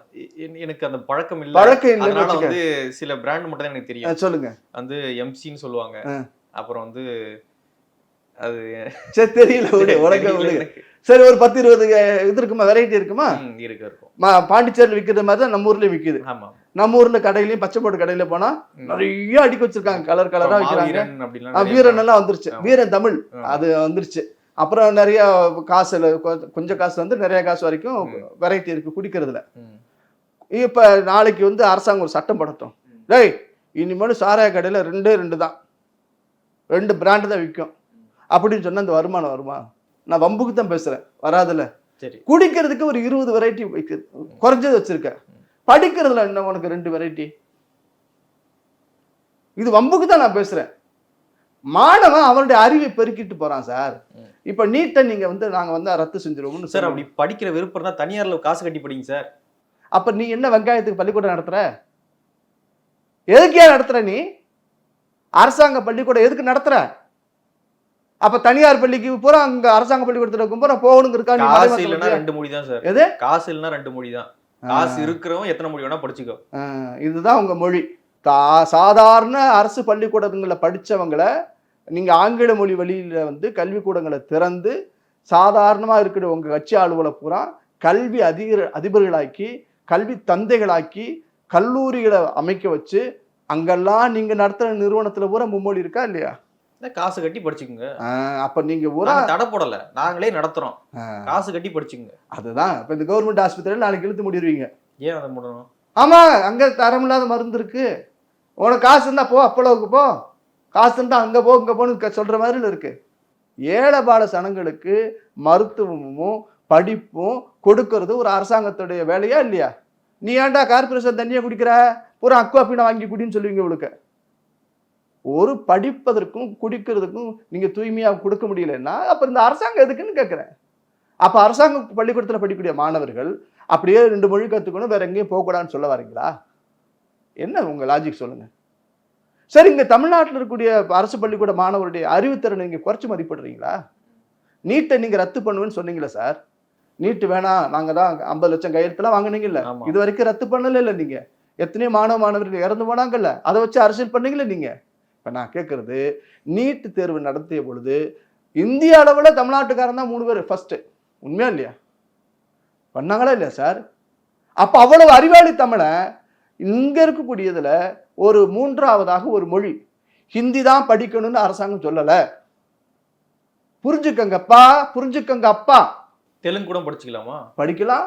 எனக்கு அந்த பழக்கம் இல்ல பழக்கம் அதனால வச்சுக்க. வந்து சில பிராண்ட் மட்டும் தான் எனக்கு தெரியும் சொல்லுங்க வந்து எம்சின்னு சொல்லுவாங்க. அப்புறம் வந்து அது சரி தெரியல. எனக்கு. சரி ஒரு பத்து இருபது இது இருக்குமா வெரைட்டி இருக்குமா இருக்கு இருக்கும் பாண்டிச்சேரியில் விற்கிற மாதிரி தான் நம்ம ஊர்லயும் விக்குது ஆமா நம்ம ஊர்ல கடையிலயும் பச்சை போட்டு கடையில போனா. நிறைய அடிக்க வச்சிருக்காங்க கலர் கலரா நிறைய வீரன். எல்லாம் வந்துருச்சு. வீரன் தமிழ். அது வந்துருச்சு அப்புறம் நிறைய காசு கொ- கொஞ்சம் காசு வந்து நிறைய காசு வரைக்கும். வெரைட்டி இருக்கு குடிக்கிறதுல. இப்ப நாளைக்கு வந்து அரசாங்கம் ஒரு சட்டம் போடட்டும் டேய் இனிமேல் சாராய கடையில ரெண்டே ரெண்டு தான். ரெண்டு பிராண்டு தான் விற்கும் அப்படின்னு சொன்னா இந்த வருமானம் வருமா? நான் வம்புக்கு தான் பேசுறேன். வராதுல்ல. சரி. குடிக்கிறதுக்கு ஒரு இருபது வெரைட்டி குறைஞ்சது வச்சிருக்க. படிக்கிறதுல என்ன உனக்கு ரெண்டு வெரைட்டி இது வம்புக்கு தான் நான் பேசுறேன். மாணவன் அவனுடைய அறிவை பெருக்கிட்டு போறான் சார். இப்ப நீட்டை நீங்க வந்து நாங்க வந்து ரத்து செஞ்சிருவோம்னு சார் அப்படி படிக்கிற விருப்பம் தான் தனியார்ல காசு கட்டி படிங்க சார். அப்ப நீ என்ன வெங்காயத்துக்கு பள்ளிக்கூடம் நடத்துற? எதுக்கே நடத்துற நீ? அரசாங்க பள்ளிக்கூடம் எதுக்கு நடத்துற? அப்ப தனியார் பள்ளிக்கு பூரா அங்க அரசாங்க பள்ளிக்கூடத்துல இருக்கும் பூரா போகணுங்கிறக்கா நீ காசு இல்லைன்னா? ரெண்டு மொழி தான் சார். எது? காசு இல்லைன்னா ரெண்டு மொழி தான். காசு இருக்கிறவன் எத்தனை மொழி வேணா படிச்சுக்கோ. இதுதான் உங்க மொழி. தா சாதாரண அரசு பள்ளிக்கூடங்களில் படிச்சவங்கள நீங்க ஆங்கில மொழி வழியில வந்து கல்விக்கூடங்களை திறந்து சாதாரணமா இருக்கிற உங்க கட்சி ஆளுகளை பூரா கல்வி அதிக அதிபர்களாக்கி கல்வி தந்தைகளாக்கி கல்லூரிகளை அமைக்க வச்சு அங்கெல்லாம் நீங்க நடத்துற நிறுவனத்துல பூரா மும்மொழி இருக்கா இல்லையா? இல்ல, காசு கட்டி படிச்சுக்குங்க. அப்ப நீங்க நாங்க தடை போடல. நாங்களே நடத்துறோம். காசு கட்டி படிச்சுக்குங்க. அதுதான். இப்ப இந்த கவர்மெண்ட் ஆஸ்பத்திரியில் நாளைக்கு இழுத்து முடிடுவீங்க ஏன் அதை பண்ணணும் ஆமா அங்க தரமில்லாத மருந்து இருக்கு. உனக்கு காசு இருந்தால் போ அப்பளவுக்கு போ. காசு இருந்தால் அங்கே போ இங்கே போன்னு சொல்கிற மாதிரி மாதிரி இருக்கு. ஏழைபாட சனங்களுக்கு மருத்துவமும் படிப்பும் கொடுக்கறது ஒரு அரசாங்கத்துடைய வேலையா இல்லையா? நீ ஏன்டா கார்பரேஷன் தண்ணியை குடிக்கிற? ஒரு அக்குவா பீனை வாங்கி குடின்னு சொல்லுவீங்க உங்களுக்கு ஒரு படிப்பதற்கும் குடிக்கிறதுக்கும் நீங்கள் தூய்மையாக கொடுக்க முடியலன்னா அப்போ இந்த அரசாங்கம் எதுக்குன்னு கேட்குறேன் அப்போ அரசாங்க பள்ளிக்கூடத்தில் படிக்கக்கூடிய மாணவர்கள் அப்படியே ரெண்டு மொழி கற்றுக்கணும் வேற எங்கேயும் போகக்கூடாதுன்னு சொல்ல வரீங்களா? என்ன உங்க லாஜிக் சொல்லுங்க? சரி இங்க தமிழ்நாட்டில் இருக்கக்கூடிய அரசு பள்ளிக்கூட மாணவருடைய அறிவுத்திறனை நீங்க குறைச்சு மதிப்பிடுறீங்களா? நீட்டை நீங்க ரத்து பண்ணுவேன்னு சொன்னீங்களே சார் நீட்டு வேணாம் நாங்க தான் ஐம்பது லட்சம் கையெழுத்துலாம் வாங்குனீங்கல்ல. இது வரைக்கும் ரத்து பண்ணல இல்ல நீங்க. எத்தனையோ மாணவ மாணவர்கள் இறந்து போனாங்கல்ல? அதை வச்சு அரசியல் பண்ணீங்களே நீங்க? இப்ப நான் கேட்கறது நீட்டு தேர்வு நடத்திய பொழுது இந்திய அளவுல தமிழ்நாட்டுக்காரன் தான் மூணு பேர் ஃபர்ஸ்ட் உண்மையா இல்லையா? பண்ணாங்களா இல்லையா சார் அப்ப அவ்வளவு அறிவாளி தமிழை இங்க இருக்கக்கூடியதுல ஒரு மூன்றாவதாக ஒரு மொழி. ஹிந்தி தான் படிக்கணும்னு அரசாங்கம் சொல்லல. புரிஞ்சுக்கங்கப்பா புரிஞ்சுக்கங்க அப்பா தெலுங்கு கூட படிச்சுக்கலாமா? படிக்கலாம்.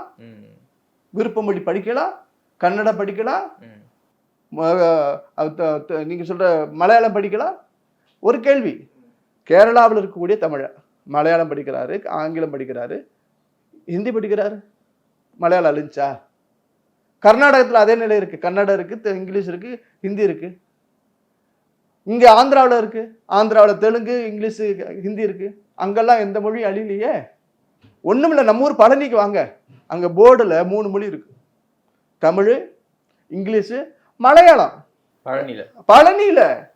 விருப்ப மொழி படிக்கலாம். கன்னடம் படிக்கலாம். ம். ம- அஹ் த- த- நீங்க சொல்ற மலையாளம் படிக்கலாம். ஒரு கேள்வி. கேரளாவில் இருக்கக்கூடிய தமிழர் மலையாளம் படிக்கிறாரு ஆங்கிலம் படிக்கிறாரு. ஹிந்தி படிக்கிறாரு? மலையாளம் அழிஞ்சா? கர்நாடகத்தில் அதே நிலை இருக்கு. கன்னடம் இருக்கு தெ- இங்கிலீஷ் இருக்கு ஹிந்தி இருக்கு. இங்க ஆந்திராவில் இருக்கு ஆந்திராவில் தெலுங்கு இங்கிலீஷ் ஹிந்தி இருக்கு. அங்கெல்லாம் எந்த மொழியும் அழியலையே. ஒண்ணுமில்ல நம்ம ஊர் பழனிக்கு வாங்க. அங்க போர்டுல மூணு மொழி இருக்கு. தமிழ் இங்கிலீஷு மலையாளம். பழனியில பழனியில.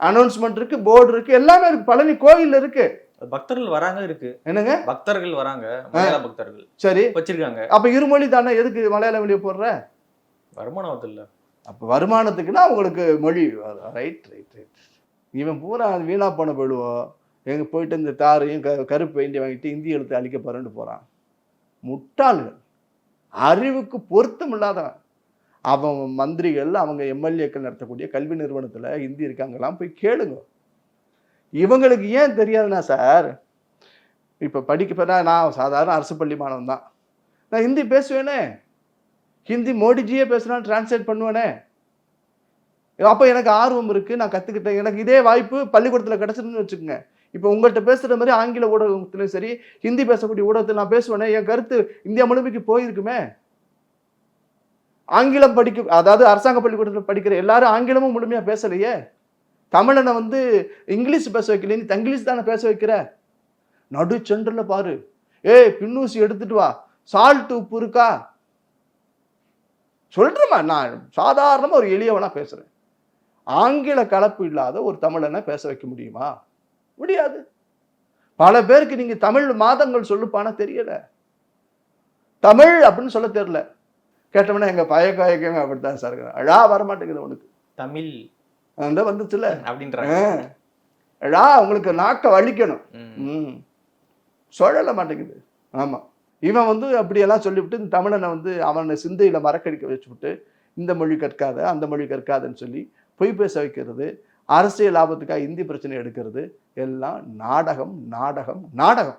அனௌன்ஸ்மெண்ட் இருக்கு போர்டு இருக்கு எல்லாமே இருக்கு. பழனி கோயில் இருக்கு. பக்தர்கள் வராங்க இருக்கு. என்னங்க? பக்தர்கள் வராங்க. மலையாள பக்தர்கள் சரி. வச்சிருக்காங்க. அப்ப இருமொழி தானே? எதுக்கு மலையாளம் வெளியே போடுற? வருமானம் இல்ல. அப்ப வருமானத்துக்குன்னா உங்களுக்கு மொழி. ரைட் ரைட் ரைட் இவன் பூரா வீணா போன போயிடுவோம் எங்க போயிட்டு இந்த தாரையும் க கருப்பு பெயிண்டி வாங்கிட்டு இந்தி எழுத்து அழிக்க போறேன்னு போறான். முட்டாள்கள். அறிவுக்கு பொருத்தம் இல்லாதவன். அவன் மந்திரிகள் அவங்க எம்எல்ஏக்கள் நடத்தக்கூடிய கல்வி நிறுவனத்துல ஹிந்தி இருக்காங்கலாம் போய் கேளுங்க. இவங்களுக்கு ஏன் தெரியாதுன்னா சார் இப்போ படிக்கப்படா நான் சாதாரண அரசு பள்ளி மாணவன் தான். நான் ஹிந்தி பேசுவேனே. ஹிந்தி மோடிஜியே பேசுனா டிரான்ஸ்லேட் பண்ணுவேனே. அப்போ எனக்கு ஆர்வம் இருக்குது நான் கற்றுக்கிட்டேன் எனக்கு இதே வாய்ப்பு பள்ளிக்கூடத்தில் கிடைச்சிருன்னு வச்சுக்கோங்க. இப்போ உங்கள்கிட்ட பேசுகிற மாதிரி ஆங்கில ஊடகத்திலும் சரி ஹிந்தி பேசக்கூடிய ஊடகத்தில் நான் பேசுவேனே. என் கருத்து இந்தியா முழுமைக்கு போயிருக்குமே. ஆங்கிலம் படிக்க அதாவது அரசாங்க பள்ளிக்கூடத்தில் படிக்கிற எல்லாரும் ஆங்கிலமும் முழுமையாக பேசலையே. தமிழனை வந்து இங்கிலீஷ் பேச வைக்கல நீ தங்கிலீஷ் தானே பேச வைக்கிற? நடு சென்டர்ல பாரு. ஏய் பின்னூசி எடுத்துட்டு வா. சால்ட் உப்பு இருக்கா? சொல்றேம்மா நான் சாதாரணமாக ஒரு எளியவனா பேசுறேன். ஆங்கில கலப்பு இல்லாத ஒரு தமிழனை பேச வைக்க முடியுமா? முடியாது. பல பேருக்கு நீங்க தமிழ் மாதங்கள் சொல்லுப்பானா தெரியல. தமிழ் அப்படின்னு சொல்ல தெரியல. கேட்டோம்னா எங்க பயக்காயக்கங்க அப்படித்தான் சார் அழா வரமாட்டேங்குது உனக்கு. தமிழ் அந்த வந்துச்சுல. அப்படின்றாங்க. அழா உங்களுக்கு நாக்க வலிக்கணும். சுழல மாட்டேங்குது. ஆமா. இவன் வந்து அப்படியெல்லாம் சொல்லிவிட்டு இந்த தமிழனை வந்து அவனை சிந்தையில மறக்கடிக்க வச்சுவிட்டு இந்த மொழி கற்காத அந்த மொழி கற்காதன்னு சொல்லி பொய் பேச வைக்கிறது அரசியல் லாபத்துக்காக இந்தி பிரச்சனை எடுக்கிறது எல்லாம் நாடகம் நாடகம் நாடகம்.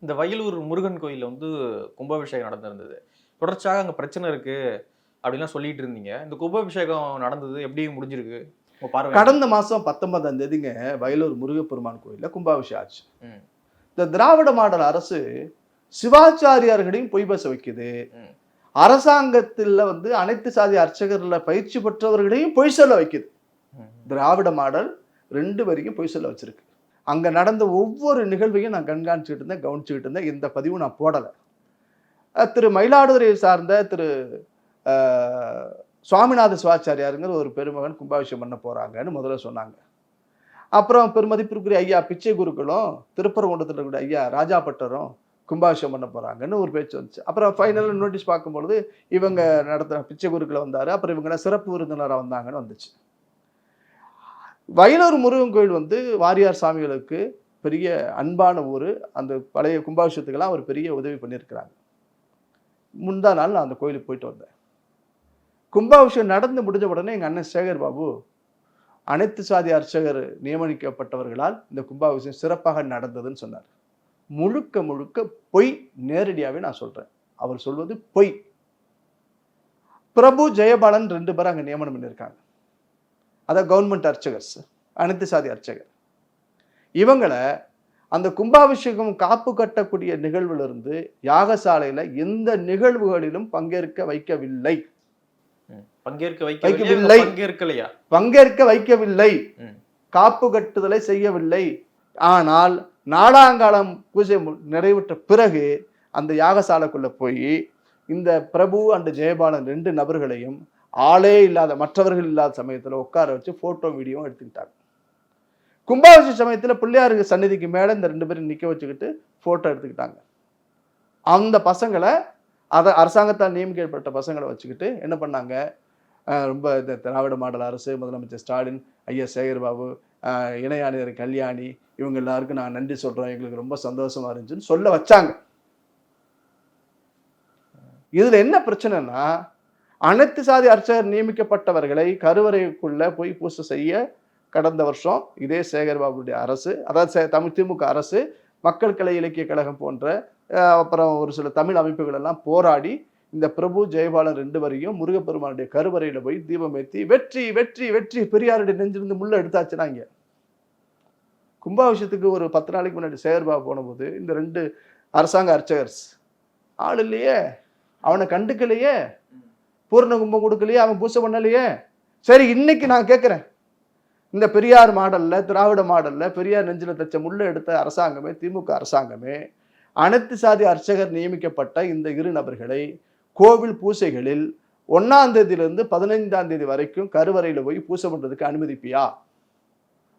இந்த வயலூர் முருகன் கோயில்ல வந்து கும்பாபிஷேகம் நடந்திருந்தது. தொடர்ச்சியாக அங்க பிரச்சனை இருக்கு அப்படிலாம் சொல்லிட்டு இருந்தீங்க. இந்த கும்பாபிஷேகம் நடந்தது எப்படி முடிஞ்சிருக்கு? கடந்த மாசம் பத்தொன்பதாம் தேதிங்க வயலூர் முருகப்பெருமான் கோயில்ல கும்பாபிஷேகம் ஆச்சு. இந்த திராவிட மாடல் அரசு சிவாச்சாரியார்களையும் பொய் பேச வைக்குது. அரசாங்கத்துல வந்து அனைத்து சாதி அர்ச்சகர்ல பயிற்சி பெற்றவர்களையும் பொய் சொல்ல வைக்குது. திராவிட மாடல் ரெண்டு வரைக்கும் பொய் சொல்ல வச்சிருக்கு. அங்க நடந்த ஒவ்வொரு நிகழ்வையும் நான் கண்காணிச்சுட்டு இருந்தேன் கவனிச்சுக்கிட்டு இருந்தேன். இந்த பதிவும் நான் போடலை. திரு மயிலாடுதுறையை சார்ந்த திரு சுவாமிநாத சிவாச்சாரியாருங்கிற ஒரு பெருமகன் கும்பாபிஷேகம் பண்ண போகிறாங்கன்னு முதல்ல சொன்னாங்க. அப்புறம் பெருமதிப்பிற்குரிய ஐயா பிச்சை குருக்களும் திருப்பரங்குன்றத்தில் இருக்கக்கூடிய ஐயா ராஜாபட்டரும் கும்பாபிஷேகம் பண்ண போகிறாங்கன்னு ஒரு பேச்சு வந்துச்சு. அப்புறம் ஃபைனலில் நோட்டீஸ் பார்க்கும்பொழுது இவங்க நடத்துகிற பிச்சை குருக்களை வந்தார். அப்புறம் இவங்க சிறப்பு விருந்தினராக வந்தாங்கன்னு வந்துச்சு. வயலூர் முருகன் கோயில் வந்து வாரியார் சாமிகளுக்கு பெரிய அன்பான ஊர். அந்த பழைய கும்பாபிஷேகத்துக்கெல்லாம் அவர் பெரிய உதவி பண்ணியிருக்கிறாங்க. முந்தா நாள் நான் அந்த கோயிலுக்கு போயிட்டு வந்தேன். கும்பாபிஷேகம் நடந்து முடிஞ்ச உடனே எங்கள் அண்ணன் சேகர் பாபு அனைத்து சாதி அர்ச்சகர் நியமனிக்கப்பட்டவர்களால் இந்த கும்பாபிஷேகம் சிறப்பாக நடந்ததுன்னு சொன்னார். முழுக்க முழுக்க பொய் நேரடியாகவே நான் சொல்கிறேன் அவர் சொல்வது பொய். பிரபு ஜெயபாலன் ரெண்டு பேரும் அங்கே நியமனம் பண்ணியிருக்காங்க. அதான் கவர்மெண்ட் அர்ச்சகர்ஸ் அனைத்து சாதி அர்ச்சகர். இவங்களை அந்த கும்பாபிஷேகம் காப்பு கட்டக்கூடிய நிகழ்விலிருந்து யாகசாலையில் எந்த நிகழ்வுகளிலும் பங்கேற்க வைக்கவில்லை. பங்கேற்க வைக்கவில்லை. வைக்கவில்லை. பங்கேற்கலையா? பங்கேற்க வைக்கவில்லை. காப்பு கட்டுதலை செய்யவில்லை. ஆனால் நாடாங்காலம் பூஜை நிறைவுற்ற பிறகு அந்த யாகசாலைக்குள்ள போய் இந்த பிரபு அண்ட் ஜெயபாலன் ரெண்டு நபர்களையும் ஆளே இல்லாத மற்றவர்கள் இல்லாத சமயத்துல உட்கார வச்சு போட்டோ வீடியோ எடுத்துக்கிட்டாங்க. கும்பாபிஷேக சமயத்துல பிள்ளையாருக்கு சந்நிதிக்கு மேல இந்த ரெண்டு பேரும் நிக்க வச்சுக்கிட்டு போட்டோ எடுத்துக்கிட்டாங்க. அந்த பசங்களை அதை அரசாங்கத்தால் நியமிக்கப்பட்ட பசங்களை வச்சுக்கிட்டு என்ன பண்ணாங்க? ரொம்ப இந்த திராவிட மாடல் அரசு முதலமைச்சர் ஸ்டாலின் ஐயா சேகர்பாபு பாபு இணை ஆணையர் கல்யாணி இவங்க எல்லாருக்கும் நான் நன்றி சொல்கிறேன் எங்களுக்கு ரொம்ப சந்தோஷமாக இருந்துச்சுன்னு சொல்ல வச்சாங்க. இதில் என்ன பிரச்சனைனா அனைத்து சாதி அர்ச்சகர் நியமிக்கப்பட்டவர்களை கருவறைக்குள்ளே போய் பூசை செய்ய கடந்த வருஷம் இதே சேகர்பாபுடைய அரசு அதாவது சே- தமிழ் திமுக அரசு மக்கள் கலை இலக்கிய கழகம் போன்ற அப்புறம் ஒரு சில தமிழ் அமைப்புகள் எல்லாம் போராடி இந்த பிரபு ஜெயபாலன் ரெண்டு வரையும் முருகப்பெருமானுடைய கருவறையில போய் தீபம் ஏற்றி வெற்றி வெற்றி வெற்றி பெரியாருடைய நெஞ்சிருந்து முள்ள எடுத்தாச்சுனாங்க கும்பாபிஷத்துக்கு ஒரு பத்து நாளைக்கு முன்னாடி சேகர்பாபு போனபோது இந்த ரெண்டு அரசாங்க அர்ச்சகர்ஸ் ஆள் இல்லையே அவனை கண்டுக்கலையே பூர்ண கும்பம் கொடுக்கலையே அவன் பூசை பண்ணலையே. சரி இன்னைக்கு நான் கேட்குறேன் இந்த பெரியார் மாடல்ல திராவிட மாடல்ல பெரியார் நெஞ்சில தச்ச முள்ள எடுத்த அரசாங்கமே திமுக அரசாங்கமே அனைத்து சாதி அர்ச்சகர் நியமிக்கப்பட்ட இந்த இரு நபர்களை கோவில் பூசைகளில் ஒன்னாம் தேதியிலிருந்து பதினைந்தாம் தேதி வரைக்கும் கருவறையில போய் பூசை பண்றதுக்கு அனுமதிப்பியா?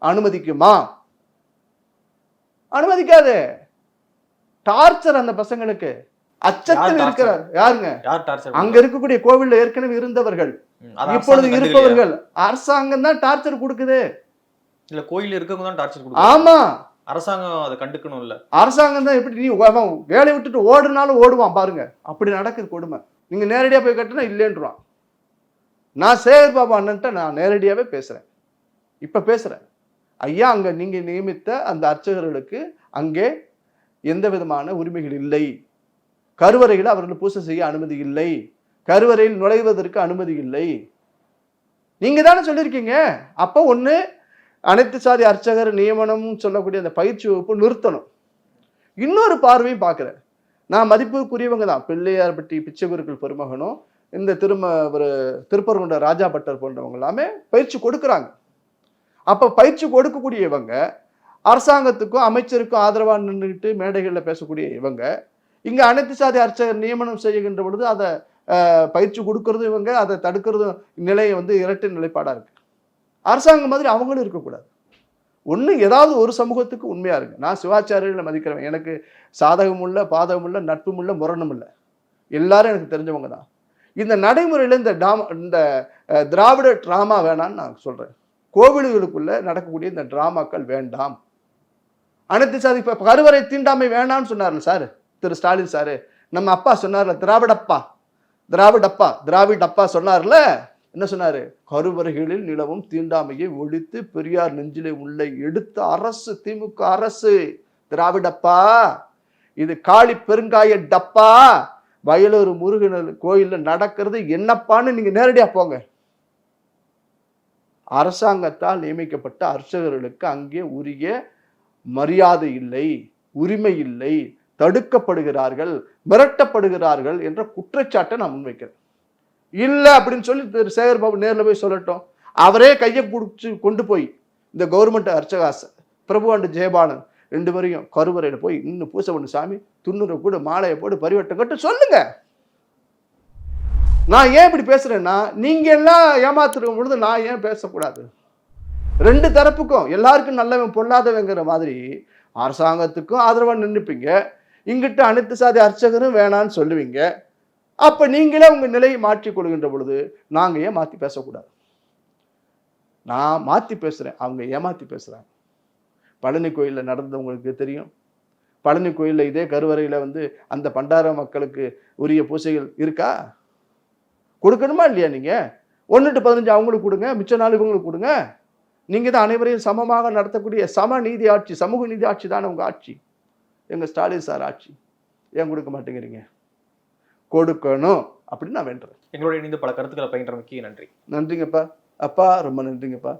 அனுமதிக்குமா? அனுமதிக்காது. டார்ச்சர் அந்த பசங்களுக்கு. அச்சத்தில்? இருக்கிறார். யாருங்க? அங்க இருக்கக்கூடிய கோவில்ல ஏற்கனவே இருந்தவர்கள். இப்பொழுது? இருப்பவர்கள். அரசாங்கம் தான் டார்ச்சர் கொடுக்குது. இல்ல கோயில் இருக்கவங்க தான் டார்ச்சர் ஆமா. அரசாங்கம் அதை கண்டுக்கணும் இல்ல அரசாங்கம் தான் எப்படி நீ வேலையை விட்டுட்டு ஓடுனாலும் ஓடுவான் பாருங்க. அப்படி நடக்குது கொடுமை. நீங்க நேரடியா போய் கட்டினா இல்லைன்றான். நான் சேகர் பாபா அண்ணன்ட்ட நான் நேரடியாவே பேசுறேன். இப்ப பேசுறேன். ஐயா அங்க நீங்க நியமித்த அந்த அர்ச்சகர்களுக்கு அங்கே எந்த விதமான உரிமைகள் இல்லை. கருவறையில் அவர்கள் பூசை செய்ய அனுமதி இல்லை. கருவறையில் நுழைவதற்கு அனுமதி இல்லை. நீங்க தானே சொல்லியிருக்கீங்க. அப்போ ஒன்று அனைத்து சாதி அர்ச்சகர் நியமனம்னு சொல்லக்கூடிய அந்த பயிற்சி வகுப்பு நிறுத்தணும். இன்னொரு பார்வையும் பார்க்குறேன். நான் மதிப்புக்குரியவங்க தான். பிள்ளையார்பட்டி பிச்சைகுருக்கள் பெருமகனும் இந்த திரும ஒரு திருப்பரங்குன்ற ராஜா பட்டர் போன்றவங்க எல்லாமே பயிற்சி கொடுக்குறாங்க. அப்போ பயிற்சி கொடுக்கக்கூடிய இவங்க அரசாங்கத்துக்கும் அமைச்சருக்கும் ஆதரவாக நின்றுக்கிட்டு மேடைகளில் பேசக்கூடிய இவங்க இங்கே அனைத்து சாதி அர்ச்சகர் நியமனம் செய்கின்ற பொழுது அதை பயிற்சி கொடுக்கறதும் இவங்க அதை தடுக்கிறதும் நிலையை வந்து இரட்டை நிலைப்பாடாக இருக்குது அரசாங்கம் மாதிரி அவங்களும் இருக்கக்கூடாது. ஒன்று ஏதாவது ஒரு சமூகத்துக்கு உண்மையாக இருங்க. நான் சிவாச்சாரியர்களை மதிக்கிறேன் எனக்கு சாதகம் இல்லை பாதகம் இல்லை நட்பும் இல்லை முரணும் இல்லை. எல்லாரும் எனக்கு தெரிஞ்சவங்க தான். இந்த நடைமுறையில் இந்த டாம இந்த திராவிட ட்ராமா வேணான்னு நான் சொல்கிறேன் கோவில்களுக்குள்ளே நடக்கக்கூடிய இந்த ட்ராமாக்கள் வேண்டாம். அனைத்து சாதி இப்போ கருவறை தீண்டாமை வேணான்னு சொன்னார்ல சார் திரு ஸ்டாலின் சார். நம்ம அப்பா சொன்னார்ல திராவிடப்பா திராவிடப்பா திராவிடப்பா சொன்னார்ல. என்ன சொன்னாரு? கருவறைகளில் நிலவும் தீண்டாமையை ஒழித்து பெரியார் நெஞ்சிலே உள்ள எடுத்த அரசு திமுக அரசு. திராவிடப்பா இது காளி பெருங்காய டப்பா. வயலூர் முருகன் கோயில்ல நடக்கிறது என்னப்பான்னு நீங்க நேரடியா போங்க. அரசாங்கத்தால் நியமிக்கப்பட்ட அர்ச்சகர்களுக்கு அங்கே உரிய மரியாதை இல்லை உரிமை இல்லை. தடுக்கப்படுகிறார்கள் மிரட்டப்படுகிறார்கள் என்ற குற்றச்சாட்டை நான் முன்வைக்கிறேன். இல்லை அப்படின்னு சொல்லி திரு சேகர் பாபு நேரில் போய் சொல்லட்டும். அவரே கையை பிடிச்சி கொண்டு போய் இந்த கவர்மெண்ட் அர்ச்சகாச பிரபுவாண்டு ஜெயபாலன் ரெண்டு பேரையும் கருவறையில் போய் இன்னும் பூசை பண்ணு சாமி துண்ணுரை கூட மாலையை போட்டு பரிவட்டம் கட்டு சொல்லுங்க. நான் ஏன் இப்படி பேசுறேன்னா நீங்க எல்லாம் ஏமாத்துற பொழுது நான் ஏன் பேசக்கூடாது? ரெண்டு தரப்புக்கும் எல்லாருக்கும் நல்லவன் பொல்லாதவங்கிற மாதிரி அரசாங்கத்துக்கும் ஆதரவாக நின்றுப்பீங்க இங்கிட்ட அனைத்து சாதி அர்ச்சகரும் வேணான்னு சொல்லுவீங்க. அப்ப நீங்களே உங்க நிலையை மாற்றிக் கொள்கின்ற பொழுது நாங்க ஏன் மாத்தி பேசக்கூடாது? நான் மாத்தி பேசுறேன் அவங்க ஏமாத்தி பேசுறாங்க? பழனி கோயில்ல நடந்தவங்களுக்கு தெரியும். பழனி கோயில்ல இதே கருவறையில வந்து அந்த பண்டார மக்களுக்கு உரிய பூசைகள் இருக்கா? கொடுக்கணுமா இல்லையா நீங்க? ஒன்று பதினஞ்சு அவங்களுக்கு கொடுங்க மிச்ச நாள் இவங்களுக்கு கொடுங்க. நீங்க தான் அனைவரையும் சமமாக நடத்தக்கூடிய சம நீதி ஆட்சி சமூக நீதி ஆட்சி தானே உங்க ஆட்சி. எங்க ஸ்டாலின் சார் ஆட்சி. ஏன் கொடுக்க மாட்டேங்கிறீங்க? கொடுக்கணும் அப்படின்னு நான் வேண்டுறேன். எங்களோட இணைந்து பல கருத்துக்களை பயின்றமைக்கு நன்றி. நன்றிங்கப்பா. அப்பா ரொம்ப நன்றிங்கப்பா.